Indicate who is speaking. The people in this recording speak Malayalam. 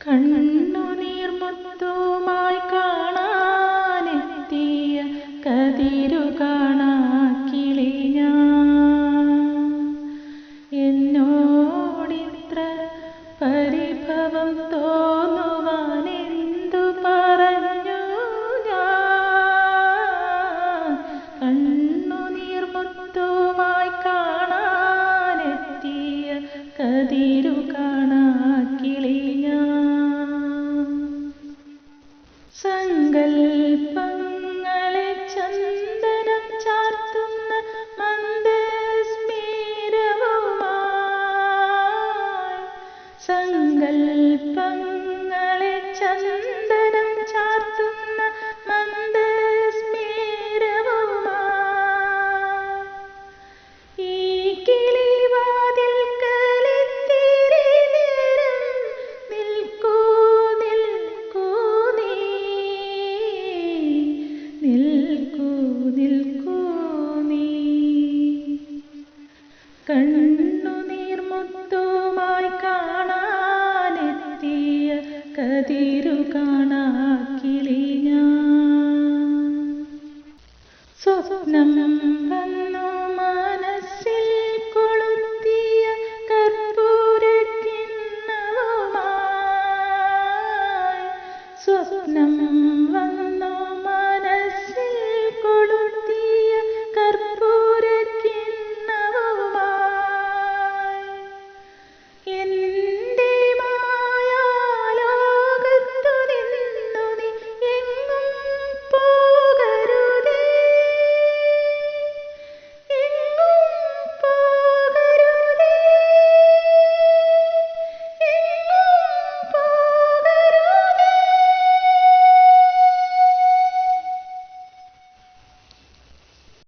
Speaker 1: കണ്ണുനീർമുത്തുമായി കാണാനെത്തിയ എന്നോടിത്ര പരിഭവം പറഞ്ഞു ഞാൻ? കാണാനെത്തിയ കതിരു സങ്കൽപ്പങ്ങളെ ചന്ദനം ചാർത്തുന്ന കണ്ണുനീർമുത്തുമായി കതിരു കാണാ ഞാൻ. സ്വപ്നം വന്നു മനസ്സിൽ കൊളുത്തിയ കർപ്പൂരക്കിണ്ണവുമായി. സ്വപ്നം വന്നു